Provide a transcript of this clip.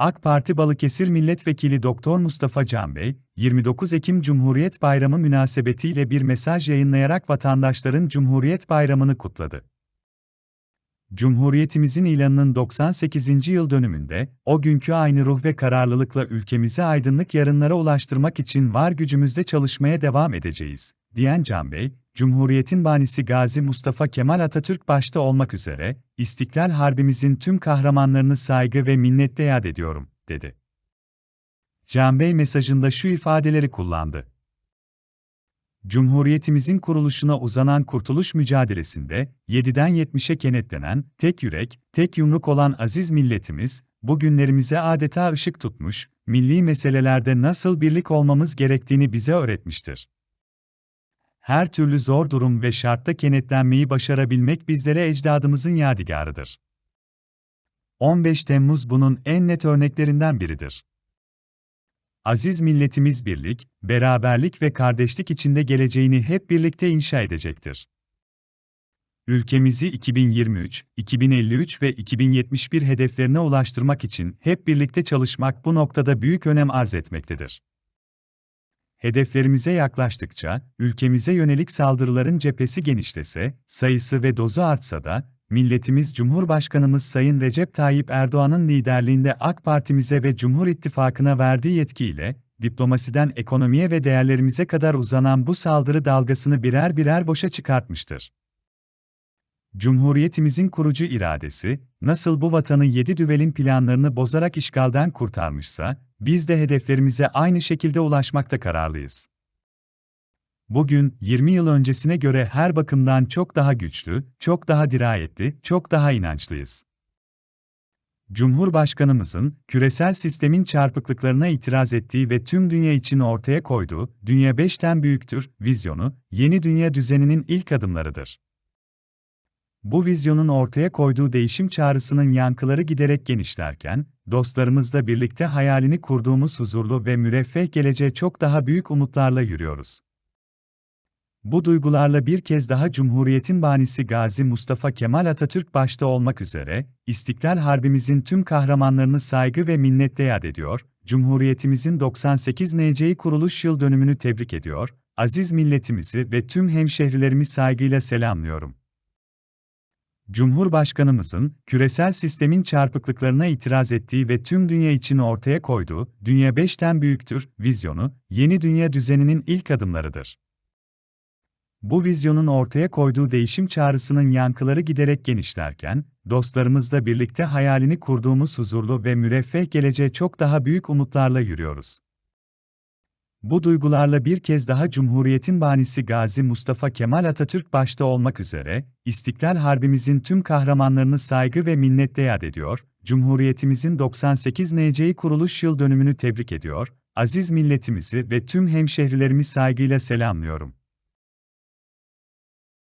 AK Parti Balıkesir Milletvekili Doktor Mustafa Can Bey, 29 Ekim Cumhuriyet Bayramı münasebetiyle bir mesaj yayınlayarak vatandaşların Cumhuriyet Bayramı'nı kutladı. Cumhuriyetimizin ilanının 98. yıl dönümünde, o günkü aynı ruh ve kararlılıkla ülkemizi aydınlık yarınlara ulaştırmak için var gücümüzle çalışmaya devam edeceğiz, diyen Can Bey, Cumhuriyetin banisi Gazi Mustafa Kemal Atatürk başta olmak üzere, İstiklal Harbimizin tüm kahramanlarını saygı ve minnetle yad ediyorum, dedi. Can Bey mesajında şu ifadeleri kullandı. Cumhuriyetimizin kuruluşuna uzanan kurtuluş mücadelesinde, 7'den 70'e kenetlenen, tek yürek, tek yumruk olan aziz milletimiz, bugünlerimize adeta ışık tutmuş, milli meselelerde nasıl birlik olmamız gerektiğini bize öğretmiştir. Her türlü zor durum ve şartta kenetlenmeyi başarabilmek bizlere ecdadımızın yadigarıdır. 15 Temmuz bunun en net örneklerinden biridir. Aziz milletimiz birlik, beraberlik ve kardeşlik içinde geleceğini hep birlikte inşa edecektir. Ülkemizi 2023, 2053 ve 2071 hedeflerine ulaştırmak için hep birlikte çalışmak bu noktada büyük önem arz etmektedir. Hedeflerimize yaklaştıkça, ülkemize yönelik saldırıların cephesi genişlese, sayısı ve dozu artsa da, milletimiz Cumhurbaşkanımız Sayın Recep Tayyip Erdoğan'ın liderliğinde AK Partimize ve Cumhur İttifakı'na verdiği yetkiyle, diplomasiden ekonomiye ve değerlerimize kadar uzanan bu saldırı dalgasını birer birer boşa çıkartmıştır. Cumhuriyetimizin kurucu iradesi, nasıl bu vatanı yedi düvelin planlarını bozarak işgalden kurtarmışsa, biz de hedeflerimize aynı şekilde ulaşmakta kararlıyız. Bugün, 20 yıl öncesine göre her bakımdan çok daha güçlü, çok daha dirayetli, çok daha inançlıyız. Cumhurbaşkanımızın, küresel sistemin çarpıklıklarına itiraz ettiği ve tüm dünya için ortaya koyduğu, Dünya Beşten Büyüktür, vizyonu, yeni dünya düzeninin ilk adımlarıdır. Bu vizyonun ortaya koyduğu değişim çağrısının yankıları giderek genişlerken, dostlarımızla birlikte hayalini kurduğumuz huzurlu ve müreffeh geleceğe çok daha büyük umutlarla yürüyoruz. Bu duygularla bir kez daha Cumhuriyet'in banisi Gazi Mustafa Kemal Atatürk başta olmak üzere, İstiklal Harbimizin tüm kahramanlarını saygı ve minnetle yad ediyor, Cumhuriyetimizin 98 NC'yi kuruluş yıl dönümünü tebrik ediyor, aziz milletimizi ve tüm hemşehrilerimi saygıyla selamlıyorum. Cumhurbaşkanımızın, küresel sistemin çarpıklıklarına itiraz ettiği ve tüm dünya için ortaya koyduğu, Dünya Beşten Büyüktür, vizyonu, yeni dünya düzeninin ilk adımlarıdır. Bu vizyonun ortaya koyduğu değişim çağrısının yankıları giderek genişlerken, dostlarımızla birlikte hayalini kurduğumuz huzurlu ve müreffeh geleceğe çok daha büyük umutlarla yürüyoruz. Bu duygularla bir kez daha Cumhuriyet'in banisi Gazi Mustafa Kemal Atatürk başta olmak üzere, İstiklal Harbimizin tüm kahramanlarını saygı ve minnetle yad ediyor, Cumhuriyetimizin 98 NC'yi kuruluş yıl dönümünü tebrik ediyor, aziz milletimizi ve tüm hemşehrilerimi saygıyla selamlıyorum.